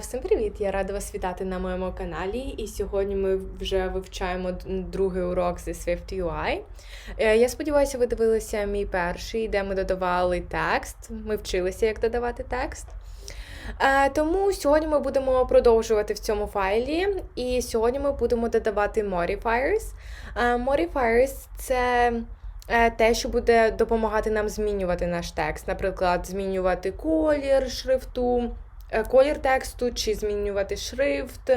Всім привіт! Я рада вас вітати на моєму каналі. І сьогодні ми вже вивчаємо другий урок зі Swift UI. Е, Я сподіваюся, ви дивилися мій перший, де ми додавали текст. Ми вчилися, як додавати текст. Е, Тому сьогодні ми будемо продовжувати в цьому файлі. І сьогодні ми будемо додавати modifiers. Е, Modifiers це те, що буде допомагати нам змінювати наш текст. Наприклад, змінювати колір шрифту колір тексту, чи змінювати шрифт,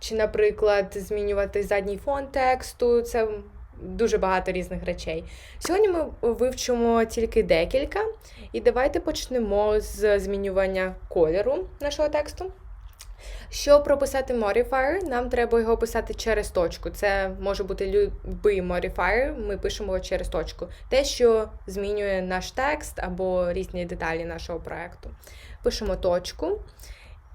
чи, наприклад, змінювати задній фон тексту. Це дуже багато різних речей. Сьогодні ми вивчимо тільки декілька, і давайте почнемо з змінювання кольору нашого тексту. Щоб прописати modifier, нам треба його писати через точку. Це може бути будь-який modifier, ми пишемо його через точку. Те, що змінює наш текст або різні деталі нашого проекту. Пишемо точку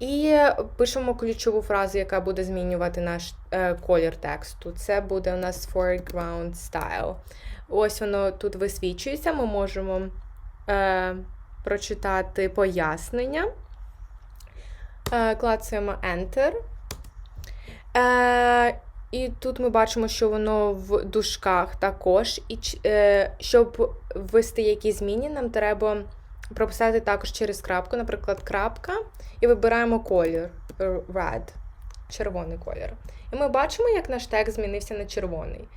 і пишемо ключову фразу, яка буде змінювати наш е, колір тексту. Це буде у нас foreground style. Ось воно тут висвічується. Ми можемо е, прочитати пояснення. Е, клацаємо Enter. Е, і тут ми бачимо, що воно в дужках також. І е, щоб ввести якісь зміни, нам треба прописати також через крапку, наприклад, крапка, і вибираємо колір red, червоний колір. І ми бачимо, як наш текст змінився на червоний.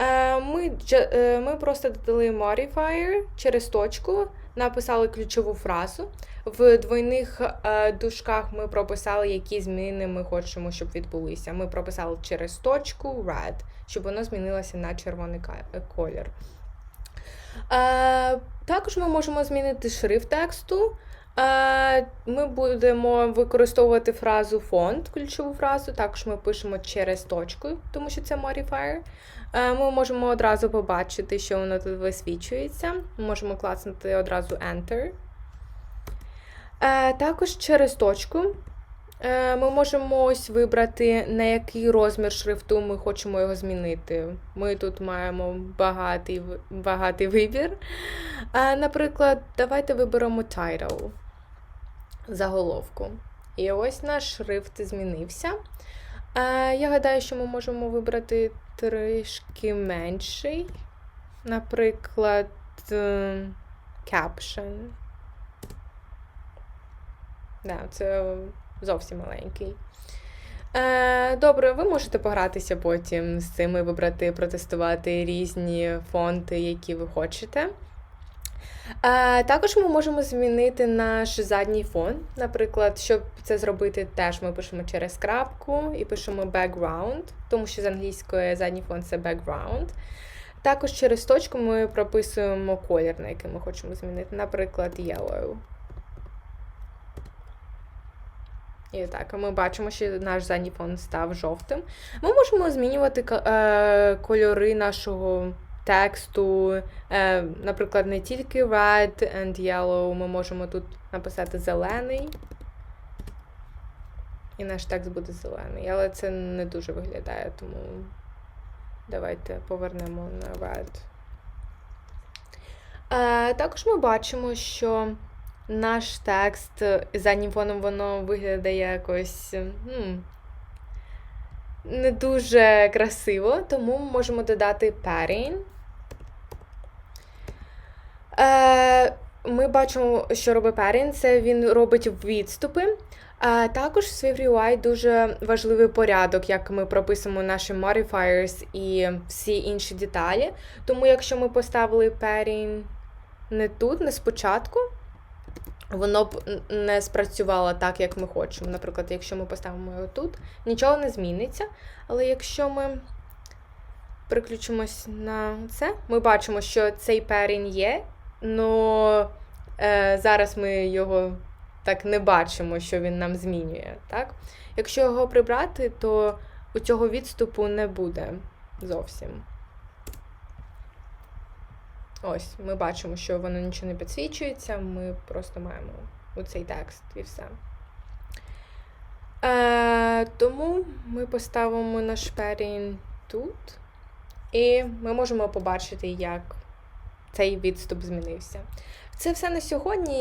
Е, Ми, е, ми просто додали modifier через точку, написали ключову фразу. В двойних е, дужках ми прописали, які зміни ми хочемо, щоб відбулися. Ми прописали через точку red, щоб воно змінилося на червоний колір. Також ми можемо змінити шрифт тексту. Ми будемо використовувати фразу фонд, ключову фразу. Також ми пишемо через точку, тому що це. Е, ми можемо одразу побачити, що воно тут висвічується. Ми можемо клацнути одразу Enter. Також через точку ми можемо ось вибрати, на який розмір шрифту ми хочемо його змінити. Ми тут маємо багатий, багатий вибір. Наприклад, давайте виберемо title, заголовку. І ось наш шрифт змінився. Е, я гадаю, що ми можемо вибрати трішки менший. Наприклад, е, caption. Да, це зовсім маленький. Е, добре, ви можете погратися потім з цим і вибрати, протестувати різні фонти, які ви хочете. Е, також ми можемо змінити наш задній фон. Наприклад, щоб це зробити, теж ми пишемо через крапку і пишемо background, тому що з англійської задній фон це background. Також через точку ми прописуємо колір, на який ми хочемо змінити, наприклад, yellow. І так, ми бачимо, що наш задній фон став жовтим. Ми можемо змінювати е, кольори нашого тексту. Е, наприклад, не тільки red and yellow, ми можемо тут написати зелений. І наш текст буде зелений. Але це не дуже виглядає, тому давайте повернемо на red. Е, також ми бачимо, що наш текст заднім фоном воно виглядає якось ну, не дуже красиво, тому ми можемо додати padding. Е, ми бачимо, що робить padding, це він робить відступи. А також в SwiftUI дуже важливий порядок, як ми прописуємо наші modifiers і всі інші деталі. Тому якщо ми поставили padding не тут, не спочатку, воно б не спрацювало так, як ми хочемо. Наприклад, якщо ми поставимо його тут, нічого не зміниться. Але якщо ми переключимось на це, ми бачимо, що цей padding є, але зараз ми його так не бачимо, що він нам змінює. Так? Якщо його прибрати, то у цього відступу не буде зовсім. Ось, ми бачимо, що воно нічого не підсвічується, ми просто маємо оцей текст і все. Е, тому ми поставимо наш перін тут, і ми можемо побачити, як цей відступ змінився. Це все на сьогодні.